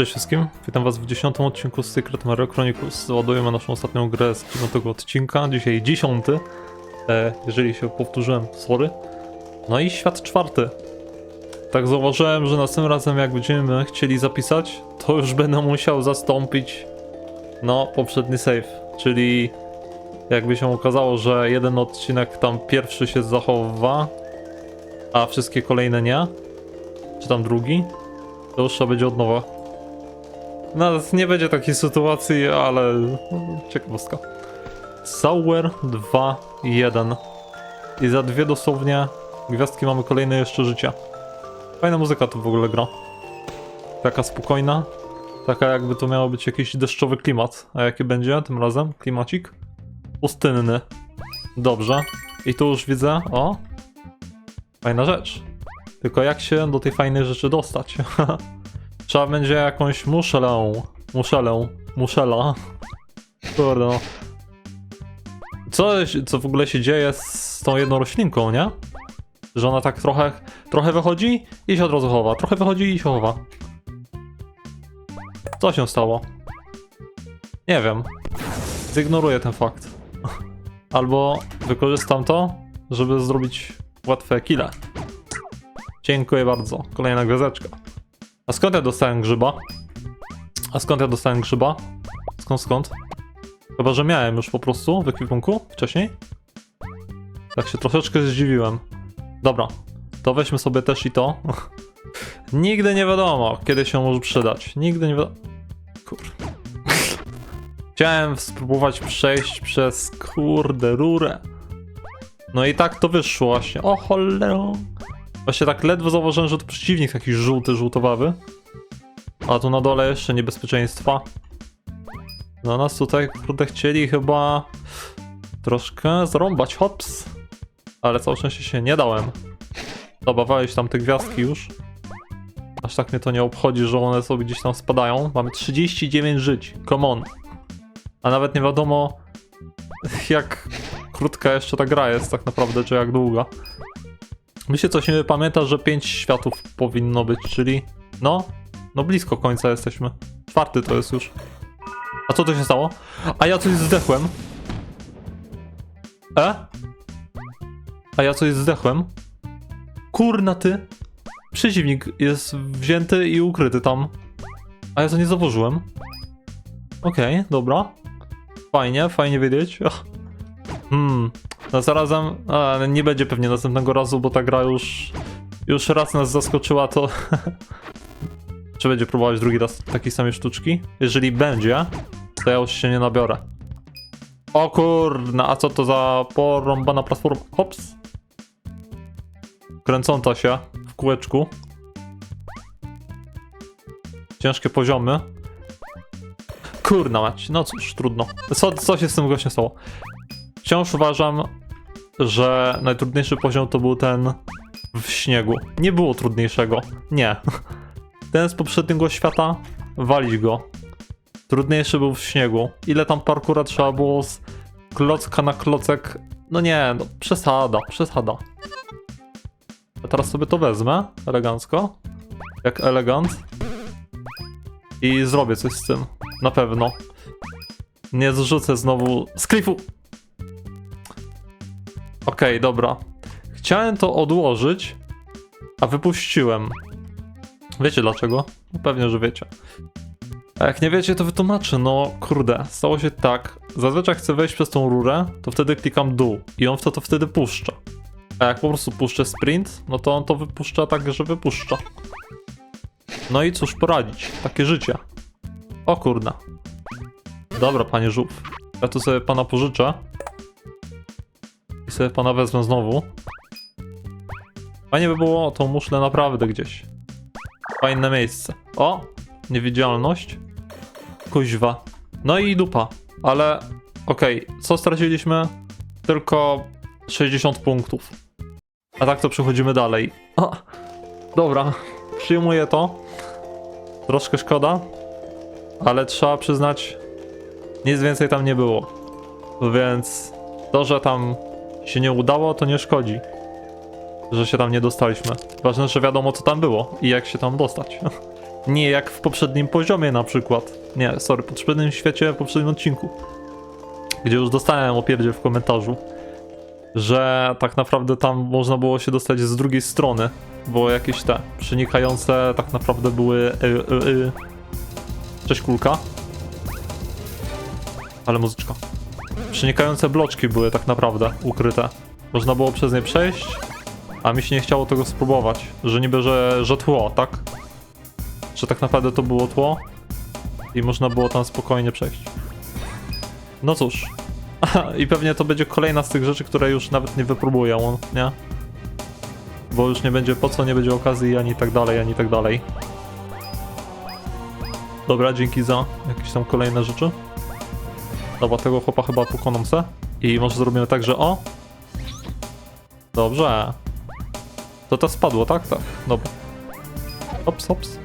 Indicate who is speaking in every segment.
Speaker 1: Cześć wszystkim, witam was w dziesiątym odcinku Secret Mario Chronicles. Załadujemy naszą ostatnią grę z dziewiątego odcinka, dzisiaj dziesiąty. E, jeżeli się powtórzyłem, sorry. No i świat czwarty. Tak zauważyłem, że następnym razem jak będziemy chcieli zapisać, to już będę musiał zastąpić no poprzedni save, czyli jakby się okazało, że jeden odcinek tam pierwszy się zachowa, a wszystkie kolejne nie, czy tam drugi, to już trzeba będzie od nowa. No, nie będzie takiej sytuacji, ale ciekawostka. Sauer 2 1. I za dwie dosłownie gwiazdki mamy kolejne jeszcze życia. Fajna muzyka tu w ogóle gra. Taka spokojna. Taka jakby to miało być jakiś deszczowy klimat. A jaki będzie tym razem? Klimacik? Pustynny. Dobrze. I tu już widzę, o. Fajna rzecz. Tylko jak się do tej fajnej rzeczy dostać? Trzeba będzie jakąś muszelę. Muszelę. Muszela. Kurde no. Co, co w ogóle się dzieje z tą jedną roślinką, nie? Że ona tak trochę, trochę wychodzi i się od razu chowa. Trochę wychodzi i się chowa. Co się stało? Nie wiem. Zignoruję ten fakt. Albo wykorzystam to, żeby zrobić łatwe kile. Dziękuję bardzo. Kolejna gwiazdeczka. A skąd ja dostałem grzyba? A skąd ja dostałem grzyba? Skąd, skąd? Chyba, że miałem już po prostu w ekwipunku wcześniej. Tak się troszeczkę zdziwiłem. Dobra, to weźmy sobie też i to. Nigdy nie wiadomo, kiedy się może przydać. Nigdy nie wiadomo. Kur... Chciałem spróbować przejść przez kurde rurę. No i tak to wyszło właśnie. O cholera. Właśnie tak ledwo zauważyłem, że to przeciwnik taki żółty, żółtowawy. A tu na dole jeszcze niebezpieczeństwa. No nas tutaj, kurde, chcieli chyba troszkę zarąbać, hops. Ale całe szczęście się nie dałem. Walić tam te gwiazdki już. Aż tak mnie to nie obchodzi, że one sobie gdzieś tam spadają. Mamy 39 żyć, come on. A nawet nie wiadomo, jak krótka jeszcze ta gra jest tak naprawdę, czy jak długa. Mi się coś nie pamięta, że 5 światów powinno być, czyli no, no blisko końca jesteśmy. Czwarty to jest już. A co to się stało? A ja coś zdechłem. E? A ja coś zdechłem. Kurna ty. Przeciwnik jest wzięty i ukryty tam. A ja to nie zauważyłem. Okej, dobra. Fajnie, fajnie wiedzieć. Hmm. No zarazem a, nie będzie pewnie następnego razu, bo ta gra już już raz nas zaskoczyła, to czy będzie próbować drugi raz takiej samej sztuczki? Jeżeli będzie, to ja już się nie nabiorę. O kurna, a co to za porąbana platforma? Hops. Kręcąca się w kółeczku. Ciężkie poziomy. Kurna mać, no cóż, trudno. Co, co się z tym gościem stało? Wciąż uważam, że najtrudniejszy poziom to był ten w śniegu. Nie było trudniejszego. Nie. Ten z poprzedniego świata, walić go. Trudniejszy był w śniegu. Ile tam parkura trzeba było z klocka na klocek? No nie, no przesada, przesada. A teraz sobie to wezmę, elegancko. Jak elegant. I zrobię coś z tym. Na pewno. Nie zrzucę znowu z klifu. Okej, dobra. Chciałem to odłożyć, a wypuściłem. Wiecie dlaczego? No pewnie, że wiecie. A jak nie wiecie, to wytłumaczę. No kurde, stało się tak. Zazwyczaj chcę wejść przez tą rurę, to wtedy klikam dół i on to, to wtedy puszcza. A jak po prostu puszczę sprint, no to on to wypuszcza tak, że wypuszcza. No i cóż poradzić, takie życie. O kurna. Dobra, panie żółw. Ja tu sobie pana pożyczę. Sobie pana wezmę znowu. Fajnie by było tą muszlę naprawdę gdzieś. Fajne miejsce. O! Niewidzialność. Kuźwa. No i dupa. Ale okej, co straciliśmy? Tylko 60 punktów. A tak to przechodzimy dalej. O, dobra, przyjmuję to. Troszkę szkoda, ale trzeba przyznać, nic więcej tam nie było. Więc to, że tam się nie udało, to nie szkodzi że się tam nie dostaliśmy. Ważne, że wiadomo co tam było i jak się tam dostać. Nie jak w poprzednim poziomie na przykład. Nie, sorry, w poprzednim świecie, w poprzednim odcinku. Gdzie już dostałem opierdzie w komentarzu, że tak naprawdę tam można było się dostać z drugiej strony, bo jakieś te przenikające tak naprawdę były... Y. Cześć kulka. Ale muzyczka. Przenikające bloczki były tak naprawdę ukryte. Można było przez nie przejść, a mi się nie chciało tego spróbować. Że niby, że, że tło, tak? Że tak naprawdę to było tło i można było tam spokojnie przejść. No cóż. I pewnie to będzie kolejna z tych rzeczy, które już nawet nie wypróbuję, nie? Bo już nie będzie po co, nie będzie okazji, ani tak dalej, ani tak dalej. Dobra, dzięki za jakieś tam kolejne rzeczy. Dobra, tego chłopa chyba pokonam se. I może zrobimy tak, że o! Dobrze. To to spadło, tak? Tak. Dobra. Hops, hops.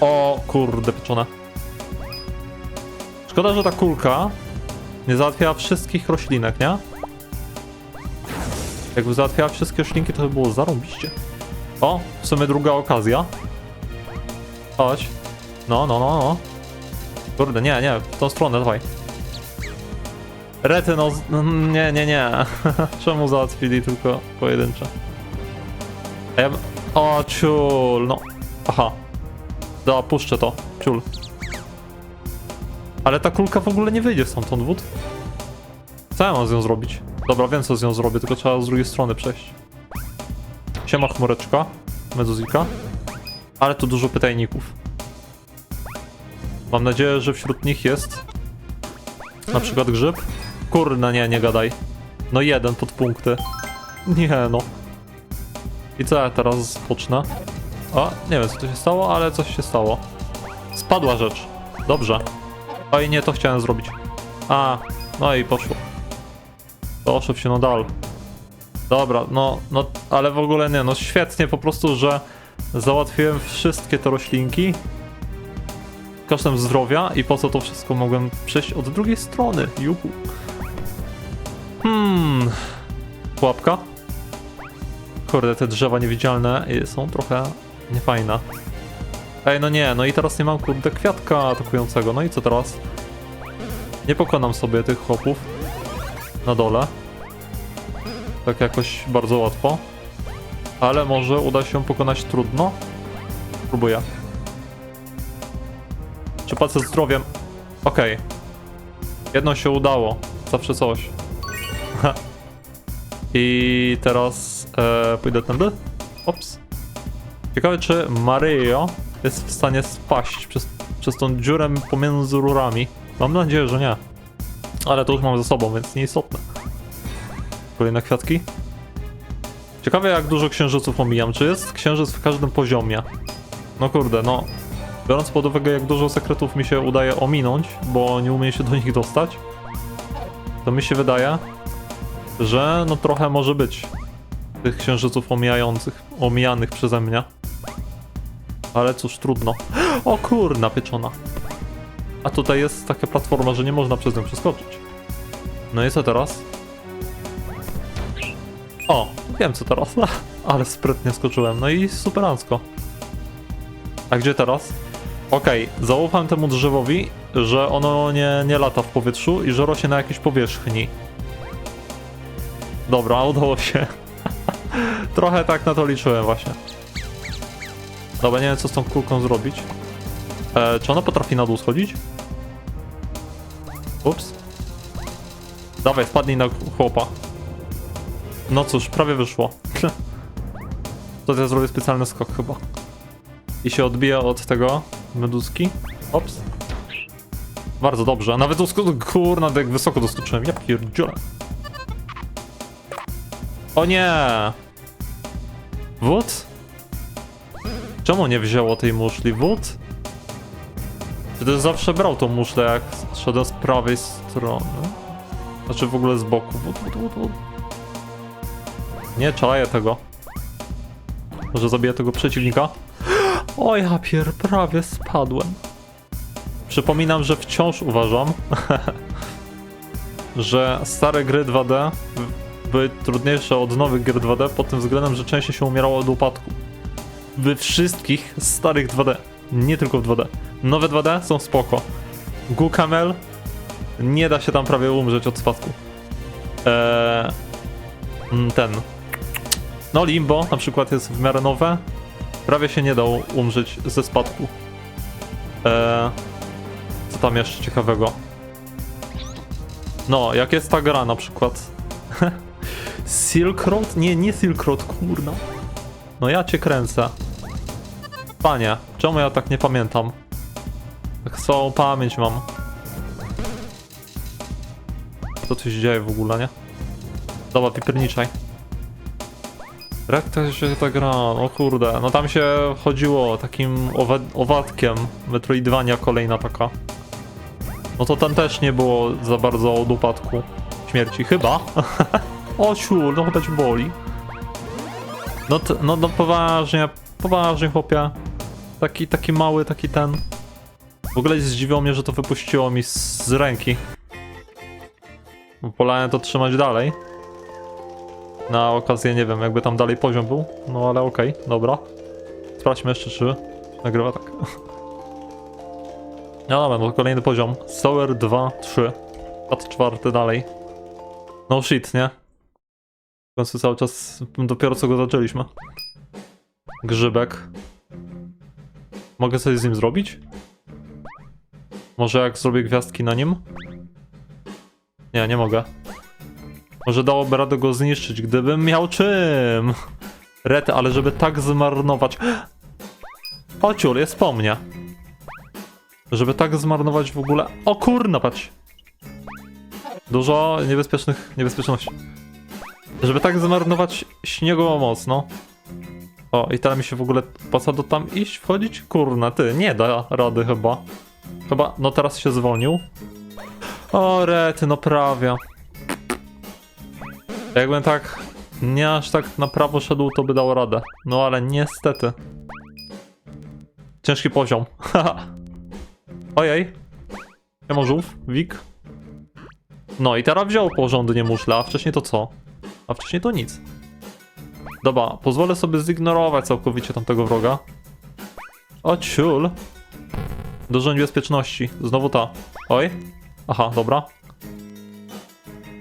Speaker 1: O kurde, pieczone. Szkoda, że ta kulka nie załatwiała wszystkich roślinek, nie? Jakby załatwiała wszystkie roślinki, to by było zarąbiście. O, w sumie druga okazja. Chodź. No, no, no, no. Kurde, nie, nie, w tą stronę, dawaj. Rety, no, nie, nie, nie. Czemu załatwili tylko pojedyncze? A ja... O, ciul, no. Aha. Da, puszczę to, ciul. Ale ta kulka w ogóle nie wyjdzie stamtąd, wód. Co ja mam z nią zrobić? Dobra, wiem co z nią zrobię, tylko trzeba z drugiej strony przejść. Siema chmureczka, meduzika. Ale tu dużo pytajników. Mam nadzieję, że wśród nich jest na przykład grzyb. Kurna, nie, nie gadaj. No jeden podpunkty. Nie no. I co ja teraz pocznę? O, nie wiem co się stało, ale coś się stało. Spadła rzecz. Dobrze. Oj, nie, to chciałem zrobić. A, no i poszło. Poszedł się nadal. Dobra, no, no, ale w ogóle nie, no świetnie po prostu, że załatwiłem wszystkie te roślinki kosztem zdrowia i po co to wszystko mogłem przejść od drugiej strony. Juhu. Hmm. Pułapka? Kurde, te drzewa niewidzialne są trochę niefajne. Ej, no nie, no i teraz nie mam kurde kwiatka atakującego, no i co teraz? Nie pokonam sobie tych chłopów na dole. Tak jakoś bardzo łatwo. Ale może uda się pokonać trudno? Próbuję. Czy pacę zdrowiem? Okej. Jedno się udało. Zawsze coś. I teraz e, pójdę tędy. Ops. Ciekawe, czy Mario jest w stanie spaść przez, przez tą dziurę pomiędzy rurami. Mam nadzieję, że nie. Ale to już mam ze sobą, więc nieistotne. Kolejne kwiatki. Ciekawe, jak dużo księżyców omijam. Czy jest księżyc w każdym poziomie? No kurde, no. Biorąc pod uwagę, jak dużo sekretów mi się udaje ominąć, bo nie umiem się do nich dostać, to mi się wydaje, że no trochę może być tych księżyców omijających, omijanych przeze mnie. Ale cóż, trudno. O kurna pieczona. A tutaj jest taka platforma, że nie można przez nią przeskoczyć. No i co teraz? O, wiem co teraz. Ale sprytnie skoczyłem. No i superancko. A gdzie teraz? Okej, zaufam temu drzewowi, że ono nie, nie lata w powietrzu i że rośnie na jakiejś powierzchni. Dobra, udało się. Trochę tak na to liczyłem właśnie. Dobra, nie wiem co z tą kulką zrobić. E, czy ona potrafi na dół schodzić? Ups. Dawaj, wpadnij na chłopa. No cóż, prawie wyszło. To ja zrobię specjalny skok chyba. I się odbija od tego meduski. Ops. Bardzo dobrze. Nawet dosko- kurna, jak wysoko doskoczyłem. Ja pierdzielę. O nie! Wód? Czemu nie wzięło tej muszli? Wód? Przecież zawsze brał tą muszlę, jak szedłem z prawej strony. Znaczy w ogóle z boku. Wód, wód, wód, wód. Nie czaję tego. Może zabiję tego przeciwnika? O ja pier, prawie spadłem. Przypominam, że wciąż uważam, że stare gry 2D były trudniejsze od nowych gier 2D pod tym względem, że częściej się umierało od upadku. we wszystkich starych 2D. Nie tylko w 2D. Nowe 2D są spoko. Gukamel nie da się tam prawie umrzeć od spadku. Eee, mm, ten. No Limbo na przykład jest w miarę nowe. Prawie się nie da umrzeć ze spadku. Eee, co tam jeszcze ciekawego? No, jak jest ta gra na przykład. Silk Road? Nie, nie Silk Road, kurna. No ja cię kręcę. Panie, czemu ja tak nie pamiętam? Tak całą pamięć mam. Co tu się dzieje w ogóle, nie? Dobra, pipierniczaj. Jak to się ta gra? O kurde, no tam się chodziło takim owa owadkiem Metroidvania kolejna taka. No to tam też nie było za bardzo od upadku śmierci, chyba. o ciul, no chyba cię boli. No, t- no, no poważnie, poważnie chłopie. Taki, taki mały, taki ten. W ogóle zdziwiło mnie, że to wypuściło mi z, z ręki. Wolałem to trzymać dalej. Na okazję, nie wiem, jakby tam dalej poziom był. No ale okej, dobra. Sprawdźmy jeszcze, czy nagrywa tak. No dobra, no kolejny poziom. Sower 2, 3. Pad czwarty dalej. No shit, nie? W końcu cały czas, dopiero co go zaczęliśmy. Grzybek. Mogę coś z nim zrobić? Może jak zrobię gwiazdki na nim? Nie, nie mogę. Może dałoby radę go zniszczyć, gdybym miał czym. Rety, ale żeby tak zmarnować... Ociul, jest po mnie. Żeby tak zmarnować w ogóle... O kurna, patrz. Dużo niebezpiecznych... niebezpieczności. Żeby tak zmarnować śniegową moc, no. O, i teraz mi się w ogóle co do tam iść, wchodzić? Kurna, ty, nie da rady chyba. Chyba, no teraz się zwolnił. O, rety, no prawie. Jakbym tak nie aż tak na prawo szedł, to by dał radę. No ale niestety. Ciężki poziom. Ojej. Emożów, Wik. No i teraz wziął porządnie muszle, a wcześniej to co? A wcześniej to nic. Dobra, pozwolę sobie zignorować całkowicie tamtego wroga. O ciul. Dużo niebezpieczności. Znowu ta. Oj. Aha, dobra.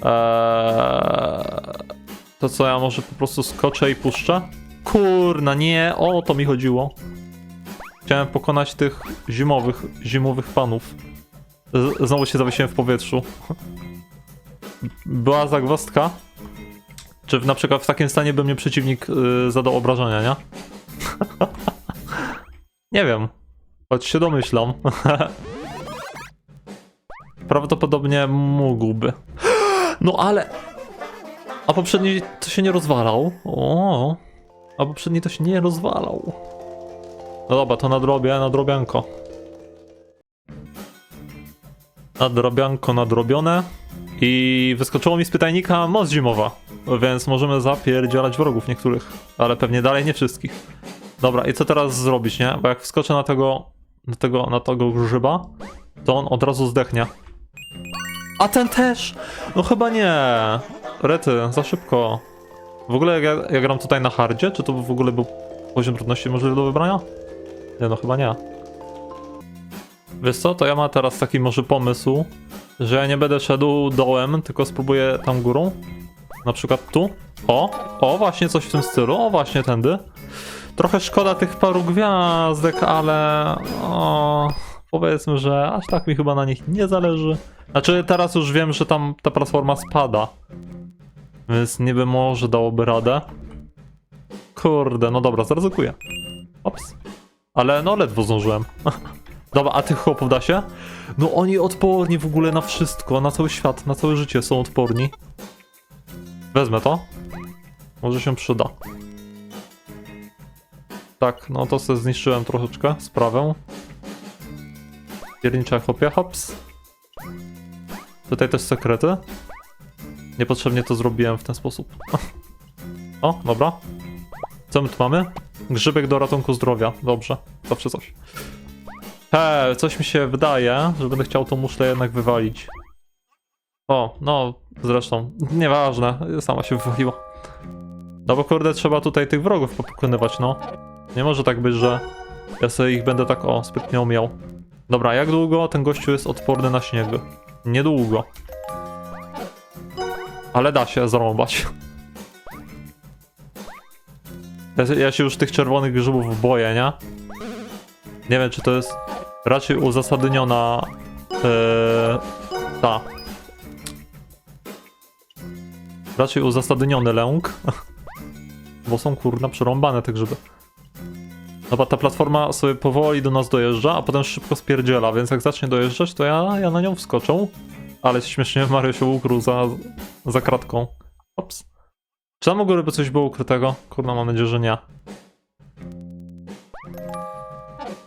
Speaker 1: Eee, to co, ja może po prostu skoczę i puszczę? Kurna, nie, o to mi chodziło. Chciałem pokonać tych zimowych, zimowych panów. Z znowu się zawiesiłem w powietrzu. Była zagwozdka? Czy na przykład w takim stanie by mnie przeciwnik yy, zadał obrażenia, nie? nie wiem. Choć się domyślam. Prawdopodobnie mógłby. No ale... A poprzedni to się nie rozwalał. O. A poprzedni to się nie rozwalał. No dobra, to nadrobię, nadrobianko. Nadrobianko nadrobione. I wyskoczyło mi z pytajnika moc zimowa. Więc możemy zapierdzielać wrogów niektórych. Ale pewnie dalej nie wszystkich. Dobra, i co teraz zrobić, nie? Bo jak wskoczę na tego... Na tego, na tego grzyba, to on od razu zdechnie. A ten też! No chyba nie. Rety, za szybko. W ogóle jak ja, ja gram tutaj na hardzie, czy to w ogóle był poziom trudności możliwy do wybrania? Nie, no chyba nie. Wiesz co, to ja mam teraz taki może pomysł, że ja nie będę szedł dołem, tylko spróbuję tam górą. Na przykład tu. O, o, właśnie coś w tym stylu, o, właśnie tędy. Trochę szkoda tych paru gwiazdek, ale... O, powiedzmy, że aż tak mi chyba na nich nie zależy. Znaczy, teraz już wiem, że tam ta platforma spada. Więc niby może dałoby radę. Kurde, no dobra, zaryzykuję. Ops. Ale no ledwo zdążyłem. Dobra, a tych chłopów da się? No oni odporni w ogóle na wszystko, na cały świat, na całe życie są odporni. Wezmę to. Może się przyda. Tak, no to sobie zniszczyłem troszeczkę sprawę. Piernicze chłopie, hops. Tutaj też sekrety. Niepotrzebnie to zrobiłem w ten sposób. O, dobra. Co my tu mamy? Grzybek do ratunku zdrowia. Dobrze, zawsze coś. He, coś mi się wydaje, że będę chciał tą muszlę jednak wywalić. O, no, zresztą, nieważne, sama się wywaliła. No bo kurde, trzeba tutaj tych wrogów popokonywać, no. Nie może tak być, że ja sobie ich będę tak o sprytnie umiał. Dobra, jak długo ten gościu jest odporny na śnieg? Niedługo. Ale da się zarąbać. Ja, ja się już tych czerwonych grzybów boję, nie? Nie wiem, czy to jest raczej uzasadniona e, ta. Raczej uzasadniony lęk. Bo są kurna przerąbane te grzyby. Dobra, ta platforma sobie powoli do nas dojeżdża, a potem szybko spierdziela, więc jak zacznie dojeżdżać, to ja, ja na nią wskoczę. Ale śmiesznie Mario się ukrył za, za kratką. Ops. Czy tam u coś było ukrytego? Kurna, mam nadzieję, że nie.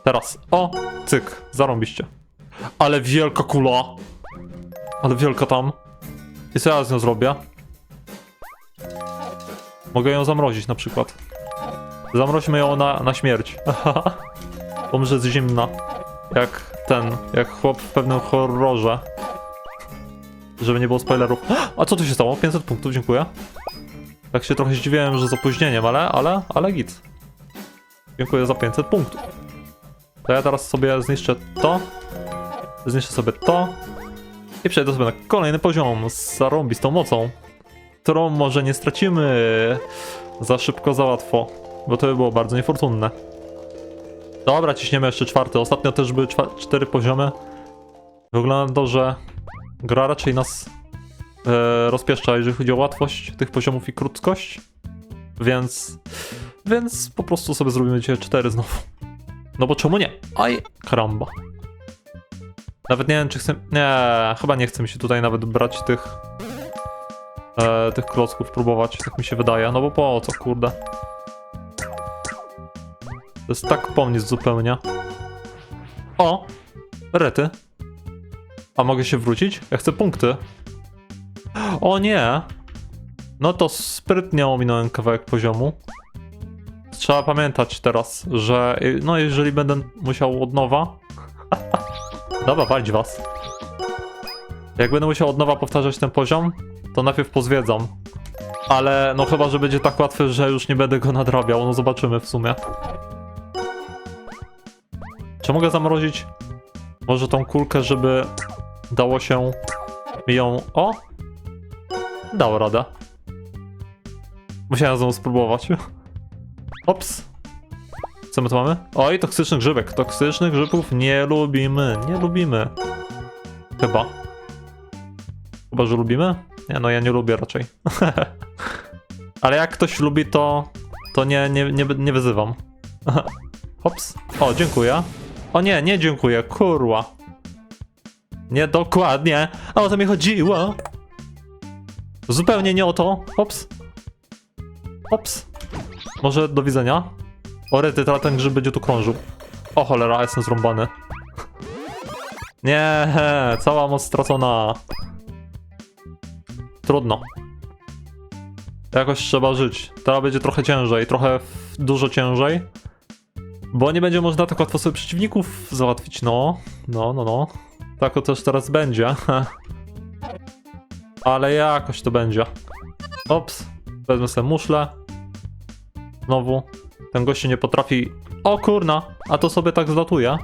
Speaker 1: Teraz. O! Cyk. Zarąbiście. Ale wielka kula. Ale wielka tam. I co ja z nią zrobię? Mogę ją zamrozić na przykład. Zamroźmy ją na, na śmierć. Pomrze jest zimna. Jak ten, jak chłop w pewnym horrorze. Żeby nie było spoilerów. A co tu się stało? 500 punktów, dziękuję. Tak się trochę zdziwiłem, że z opóźnieniem, ale, ale, ale git. Dziękuję za 500 punktów. To ja teraz sobie zniszczę to. Zniszczę sobie to. I przejdę sobie na kolejny poziom z zarąbistą mocą. Którą może nie stracimy za szybko, za łatwo. Bo to by było bardzo niefortunne. Dobra, ciśniemy jeszcze czwarty. Ostatnio też były cztery poziomy. Wygląda to, że gra raczej nas e, rozpieszcza, jeżeli chodzi o łatwość tych poziomów i krótkość. Więc, więc po prostu sobie zrobimy dzisiaj cztery znowu. No bo czemu nie? Aj, karamba. Nawet nie wiem, czy chcę. Nie, chyba nie chce mi się tutaj nawet brać tych. E, tych klocków, próbować, tak mi się wydaje. No bo po co, kurde. To jest tak pomysł zupełnie. O! Rety. A mogę się wrócić? Ja chcę punkty. O nie! No to sprytnie ominąłem kawałek poziomu. Trzeba pamiętać teraz, że y, no jeżeli będę musiał od nowa... Dobra, walić was. Jak będę musiał od nowa powtarzać ten poziom, to najpierw pozwiedzam. Ale no chyba, że będzie tak łatwy, że już nie będę go nadrabiał, no zobaczymy w sumie. Czy mogę zamrozić może tą kulkę, żeby dało się mi ją... O! Dało radę. Musiałem znowu spróbować. Ops. Co my tu mamy? Oj, toksyczny grzybek. Toksycznych grzybów nie lubimy. Nie lubimy. Chyba. Chyba, że lubimy? Nie, no ja nie lubię raczej. Ale jak ktoś lubi, to... To nie, nie, nie, nie wyzywam. Hops. O, dziękuję. O nie, nie dziękuję, kurwa. Nie dokładnie. A o to mi chodziło. Zupełnie nie o to. Hops. Hops. Może do widzenia? O rety, teraz ten grzyb będzie tu krążył. O cholera, jestem zrąbany. Nie, cała moc stracona. Trudno. Jakoś trzeba żyć. Teraz będzie trochę ciężej, trochę dużo ciężej. Bo nie będzie można tak łatwo sobie przeciwników załatwić, no. No, no, no. Tak to też teraz będzie. Ale jakoś to będzie. Ops. Wezmę sobie muszlę. Znowu. Ten gościu nie potrafi... O kurna! A to sobie tak zlatuje.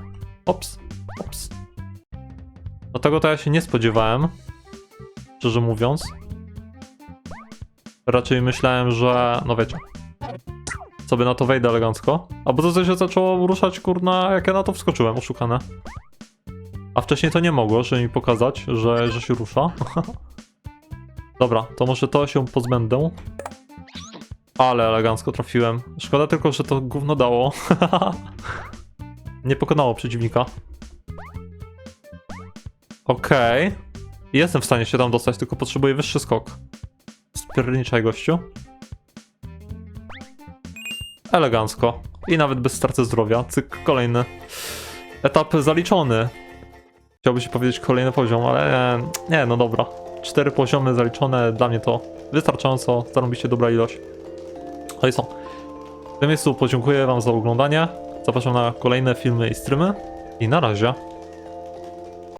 Speaker 1: Ops. Ops. No tego to ja się nie spodziewałem. Szczerze mówiąc. Raczej myślałem, że... No wiecie. Sobie na to wejdę elegancko. A bo to coś się zaczęło ruszać, kurna, jak ja na to wskoczyłem, oszukane. A wcześniej to nie mogło, żeby mi pokazać, że, że się rusza. Dobra, to może to się pozbędę. Ale elegancko trafiłem. Szkoda tylko, że to gówno dało. nie pokonało przeciwnika. Okej. Jestem w stanie się tam dostać, tylko potrzebuję wyższy skok. Spierniczaj gościu. Elegancko. I nawet bez straty zdrowia. Cyk, kolejny. Etap zaliczony. Chciałby się powiedzieć kolejny poziom, ale nie, no dobra. Cztery poziomy zaliczone, dla mnie to wystarczająco, zarobiście dobra ilość. No i co? W tym miejscu podziękuję wam za oglądanie. Zapraszam na kolejne filmy i streamy. I na razie.